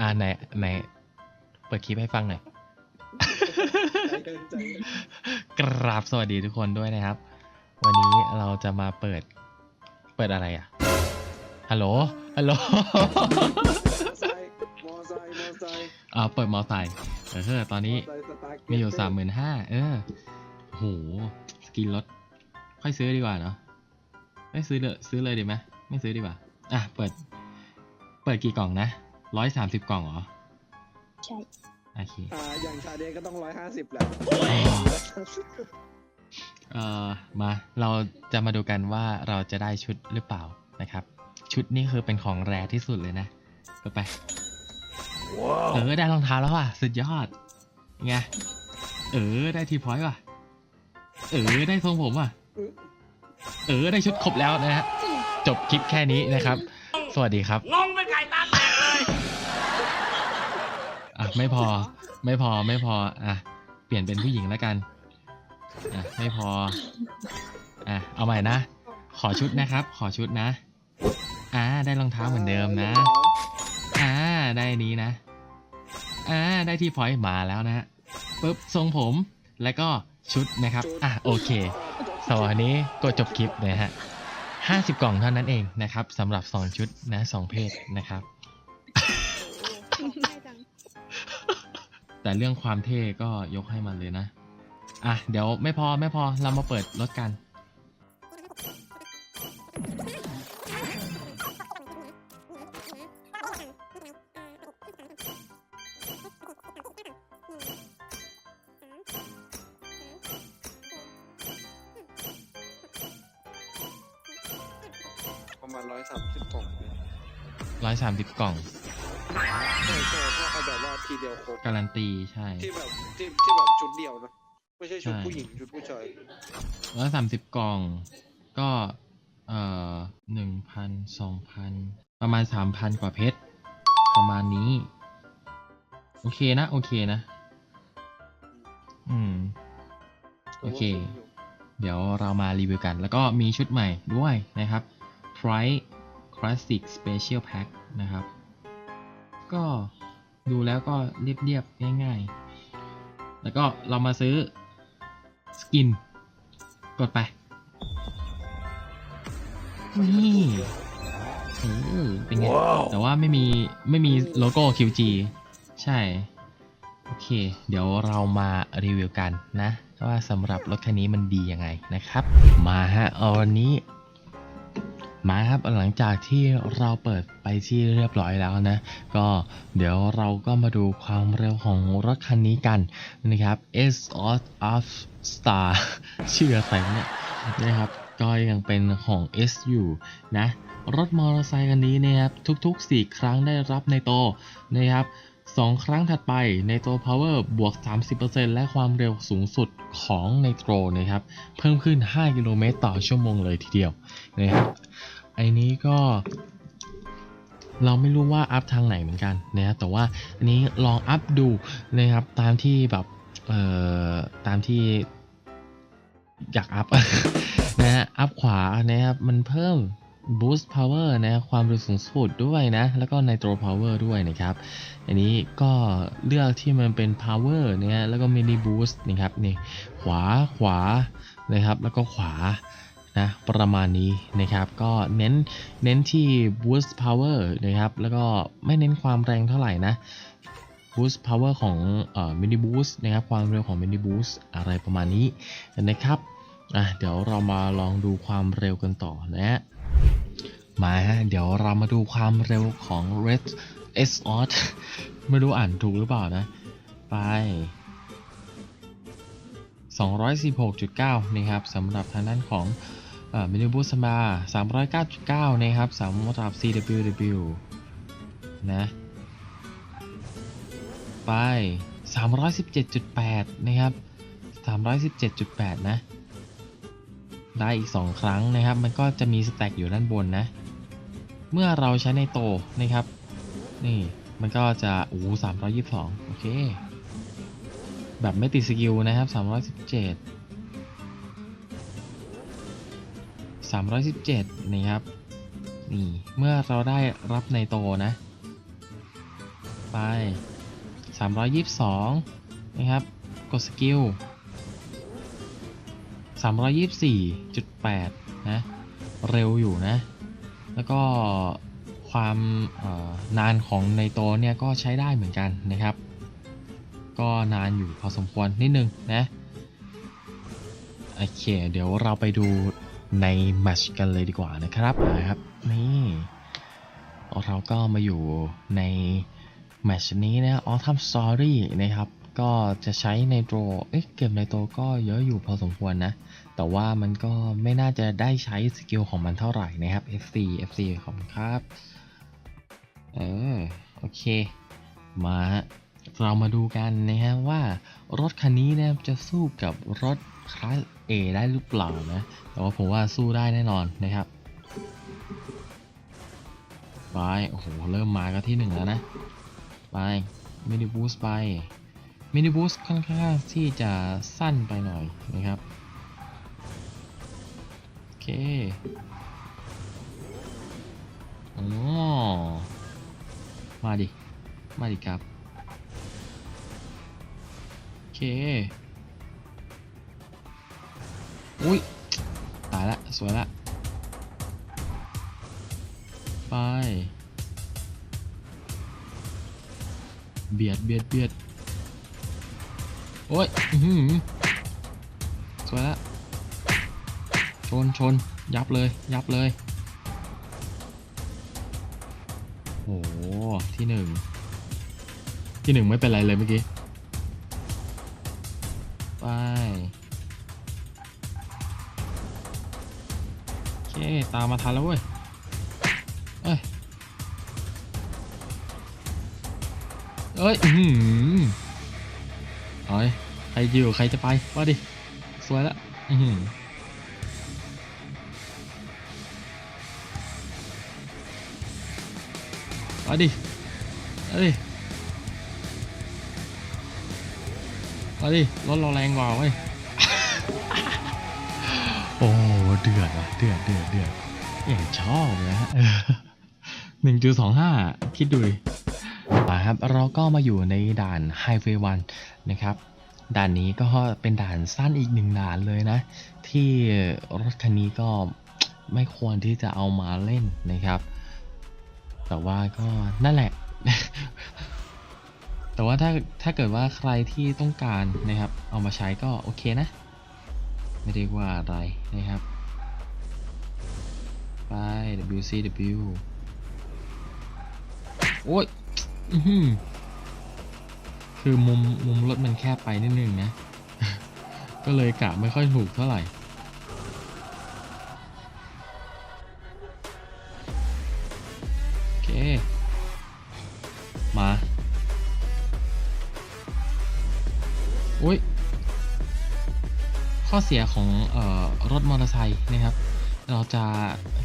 อ่าไหนไหนเปิดคลิปให้ฟังหน่อยใจเย็นใจเย็นกราบสวัสดีทุกคนด้วยนะครับ วันนี้เราจะมาเปิด เปิดอะไรอะฮัลโหลฮัลโหลมอไซค์มอไซค์มอไซค์อ่าเปิดมอไซค์เออตอนนี้มอไซค์สตาร์ทเก็ตมีอยู่สามหมื่นห้าเออโหสกินรถค่อยซื้อดีกว่าเนาะไม่ซื้อเลยซื้อเลยดีไหมไม่ซื้อดีกว่าอะเปิด เปิดกี่กล่องนะ ร้อยสามสิบกล่องเหรอ ใช่ โอเค อ่าอย่างชาเดนก็ต้องร้อยห้าสิบแหละเอ่อ มา เราจะมาดูกันว่าเราจะได้ชุดหรือเปล่านะครับ ชุดนี้คือเป็นของแรที่สุดเลยนะก็ไป เออ ได้รองเท้าแล้วว่ะ สุดยอด ไง เออ ได้ทีพอยต์ว่ะ เออ ได้ทรงผมว่ะ เออ ได้ชุดครบแล้วนะฮะ จบคลิปแค่นี้นะครับ สวัสดีครับ ไม่พอ ไม่พอไม่พออะเปลี่ยนเป็นผู้หญิงแล้วกันอะไม่พออะเอาใหม่นะ ขอชุดนะครับ ขอชุดนะอ่าได้รองเท้าเหมือนเดิมนะอ่าได้นี้นะอ่าได้ที่พอยต์มาแล้วนะฮะปุ๊บทรงผมแล้วก็ชุดนะครับอะโอเคสวันนี้ก็จบคลิปนะฮะห้าสิบกล่องเท่านั้นเองนะครับสำหรับสองชุดนะสองเพศนะครับ แต่เรื่องความเท่ก็ยกให้มันเลยนะ อะ เดี๋ยวไม่พอไม่พอเรามาเปิดรถกัน ประมาณร้อยสามสิบกล่องเนี่ย ร้อยสามสิบกล่อง ใช่ใช่ถ้าเอาแบบว่าทีเดียวครบการันตีใช่ที่แบบที่ที่แบบชุดเดียวนะไม่ใช่ชุดใช่ผู้หญิงชุดผู้ชายร้อยสามสิบกล่อง ก็ เอ่อหนึ่งพันสองพันประมาณสามพันกว่าเพชร ประมาณนี้ โอเคนะ โอเคนะ อืม โอเค เดี๋ยวเรามารีวิวกัน แล้วก็มีชุดใหม่ด้วยนะครับ Pride Classic Special Pack นะครับ ก็ดูแล้วก็เรียบๆ ง่ายๆ แล้วก็เรามาซื้อสกิน กดไป นี่เออเป็นไงแต่ว่าไม่มี ไม่มีโลโก้ QG ใช่ โอเค เดี๋ยวเรามารีวิวกันนะ ว่าสำหรับรถคันนี้มันดียังไงนะครับ มาฮะเอาวันนี้ มาครับหลังจากที่เราเปิดไปที่เรียบร้อยแล้วนะ ก็เดี๋ยวเราก็มาดูความเร็วของรถคันนี้กันนะครับ S of of Star ชื่ออะไรเนี่ยนะครับก็ยังเป็นของ S อยู่นะ รถมอเตอร์ไซค์คันนี้นะครับทุกๆ 4 ครั้งได้รับในโตนะครับ2 ครั้งถัดไปในตัว Power บวก 30%และความเร็วสูงสุดของในโตรนะครับ เพิ่มขึ้น 5 กิโลเมตรต่อชั่วโมงเลยทีเดียวนะครับ อ้นี้ก็ เราไม่รู้ว่าอัพทางไหนเหมือนกันนะครับแต่ว่าอันนี้ลองอัพดูนะครับตามที่แบบเอ่อตามที่อยากอัพนะฮะอัพขวานะครับมันเพิ่ม boost power นะความเร็วสูงสุดด้วยนะ แล้วก็ nitro power ด้วยนะครับ อันนี้ก็เลือกที่มันเป็น power นะฮะแล้วก็ mini boost นะครับนี่ขวาขวานะครับ แล้วก็ขวา นะประมาณนี้นะครับ ก็เน้นเน้นที่ boost power นะครับ แล้วก็ไม่เน้นความแรงเท่าไหร่นะ boost power ของเอ่อ mini boost นะครับ ความเร็วของ mini boost อะไรประมาณนี้นะครับอะเดี๋ยวเรามาลองดูความเร็วกันต่อนะฮะมาฮะเดี๋ยวเรามาดูความเร็วของ Red S o t ไม่รู้อ่านถูกหรือเปล่านะ ไป 216.9 นะครับสำหรับทางด้านของ มินิบูสมา399 นะครับสำหรับ CWW นะ ไป 317.8 นะครับ 317.8 นะ ได้อีก 2 ครั้งนะครับ มันก็จะมีสแต็กอยู่ด้านบนนะ เมื่อเราใช้ในโตนะครับ นี่ มันก็จะ โอ้สามร้อยยี่สิบสองโอเค แบบไม่ติดสกิลนะครับสามร้อยสิบเจ็ดสามร้อยสิบเจ็ดนี่ครับ นี่ เมื่อเราได้รับในโตนะ ไป 322 นะครับ กดสกิล 324.8 นะ เร็วอยู่นะ แล้วก็ความนานของในโตเนี่ยก็ใช้ได้เหมือนกันนะครับ ก็นานอยู่พอสมควรนิดนึงนะ โอเค เดี๋ยวเราไปดู ในแมชกันเลยดีกว่านะครับนะครับนี่เราก็มาอยู่ในแมชนี้นะ Autumn Story นะครับ ก็จะใช้ในโตรเอ๊ะเกมในโตรก็เยอะอยู่พอสมควรนะ แต่ว่ามันก็ไม่น่าจะได้ใช้สกิลของมันเท่าไหร่นะครับ FC FC ขอบคุณครับ เออ โอเค มาเรามาดูกันนะฮะว่ารถคันนี้นี่ยจะสู้กับรถคลาส A ได้หรือเปล่านะ แต่ว่าผมว่าสู้ได้แน่นอนนะครับไปโอ้โห เริ่มมาก็ที่หนึ่งแล้วนะ ไปมินิบูสไปมินิบูสค่อนข้างที่จะสั้นไปหน่อยนะครับ โอเคอ๋อมาดิ มาดิครับ โอเค อุ้ยตายละ สวยละ ไป เบียดเบียดเบียดโอ้ยอื้อหือสวยละ ชนชนยับเลย ยับเลย โอ้โหที่หนึ่ง ที่หนึ่งไม่เป็นไรเลยเมื่อกี้ ไป เค ตามมาทันแล้วเว้ย เอ้ย เอ้ย อือหือเอ้ยใครอยู่ใครจะไปว่าดิ สวยละอือหือมาดิมาดิมาดิรถเราแรงกว่าเว้ย เดือดว่ะเดือดเดือดเดือดอย่างชอบนะฮะหนึ่งจุดสองห้าคิดดูดิมาครับเราก็มาอยู่ในด่าน Highway 1นะครับ ด่านนี้ก็เป็นด่านสั้นอีกหนึ่งด่านเลยนะ ที่รถคันนี้ก็ไม่ควรที่จะเอามาเล่นนะครับ แต่ว่าก็นั่นแหละ แต่ว่าถ้าถ้าเกิดว่าใครที่ต้องการนะครับ เอามาใช้ก็โอเคนะ ไม่ได้ว่าอะไรนะครับ ไป WCW โอ้ยอื้อหือคือมุมมุมรถมันแคบไปนิดนึงนะ ก็เลยกะไม่ค่อยถูกเท่าไหร่โอเค มา โอ้ยข้อเสียของเออรถมอเตอร์ไซค์นะครับ เราจะ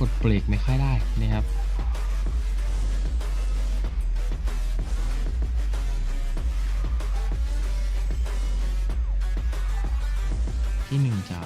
กดเบรกไม่ค่อยได้นะครับที่หนึ่งจะ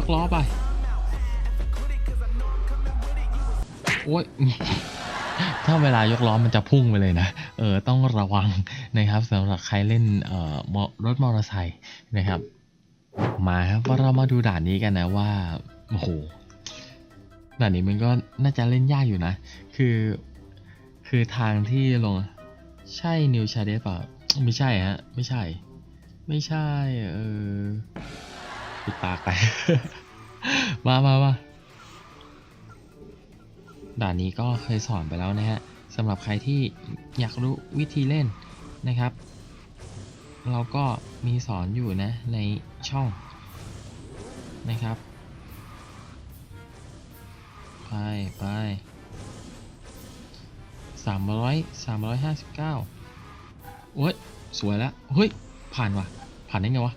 ยกล้อไป โอ้ย ถ้าเวลายกล้อมันจะพุ่งไปเลยนะ เออ ต้องระวังนะครับสำหรับใครเล่นเอ่อมอรถมอเตอร์ไซค์นะครับ มาครับเรามาดูด่านนี้กันนะว่า โอ้โห ด่านนี้มันก็น่าจะเล่นยากอยู่นะ คือ คือทางที่ลง ใช่นิวชาเดสป่ะ ไม่ใช่ฮะ ไม่ใช่ ไม่ใช่ เออ ปิดปากไป มามามาด่านนี้ก็เคยสอนไปแล้วนะฮะสำหรับใครที่อยากรู้วิธีเล่นนะครับ เราก็มีสอนอยู่นะในช่องนะครับ ไปไปสามร้อยสามร้อยห้าสิบเก้าโอ้ย สวยแล้วเฮ้ย ผ่านว่ะ ผ่านได้ไงวะ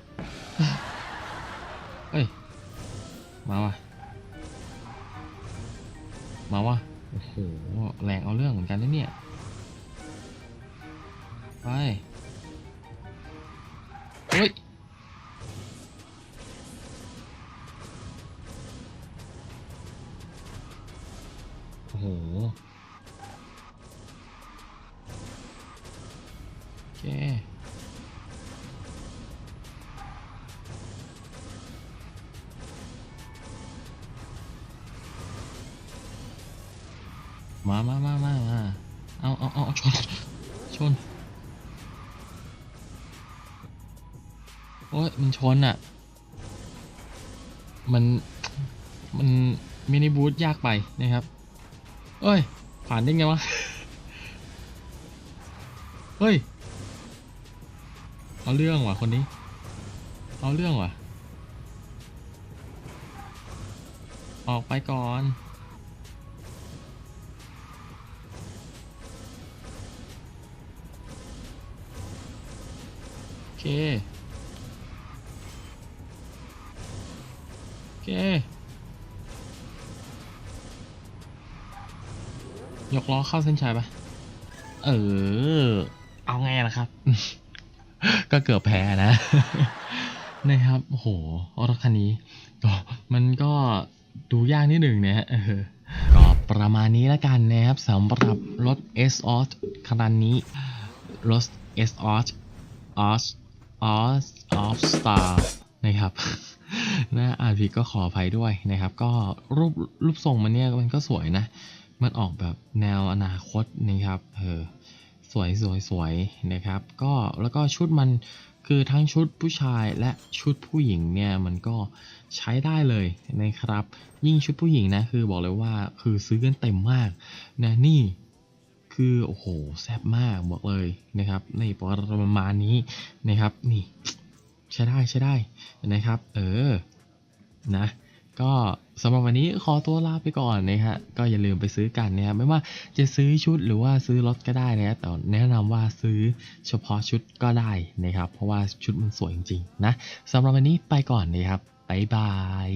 เฮ้ย มาว่ะ มาว่ะ โอ้โห แรงเอาเรื่องเหมือนกันนะเนี่ย ไป เฮ้ย โอ้โหโอเค มามามามามาเอาเอาเอาเอาชน ชน โอ้ย มันชนอะ มัน มันมินิบูทยากไปนะครับ เอ้ย ผ่านได้ไงวะ เฮ้ย เอาเรื่องว่ะคนนี้ เอาเรื่องว่ะ ออกไปก่อน เค โอเค ยกล้อเข้าเส้นชัยปะเออ เอาไงล่ะครับ ก็เกือบแพ้นะ นะครับ โอ้โห รถคันนี้ ก็มันก็ดูยากนิดหนึ่งนะฮะเออก็ประมาณนี้แล้วกันนะครับสำหรับรถ S o s คันนี้รถ S o s o s o s of Star นะครับนะอ่านผิดก็ขออภัยด้วยนะครับ ก็รูปรูปทรงมันเนี่ยมันก็สวยนะ มันออกแบบแนวอนาคตนะครับ เออ สวยสวยสวยนะครับ ก็แล้วก็ชุดมันคือทั้งชุดผู้ชายและชุดผู้หญิงเนี่ยมันก็ใช้ได้เลยนะครับ ยิ่งชุดผู้หญิงนะคือบอกเลยว่าคือซื้อกันเต็มมากนะนี่ คือโอ้โหแซ่บมากบอกเลยนะครับในประมาณนี้นะครับนี่ใช้ได้ใช้ได้นะครับ เออนะก็สำหรับวันนี้ขอตัวลาไปก่อนนะฮะก็อย่าลืมไปซื้อกันนะครับไม่ว่าจะซื้อชุดหรือว่าซื้อรถก็ได้นะแต่แนะนำว่าซื้อเฉพาะชุดก็ได้นะครับ เพราะว่าชุดมันสวยจริงๆนะสำหรับวันนี้ไปก่อนนะครับบ๊ายบาย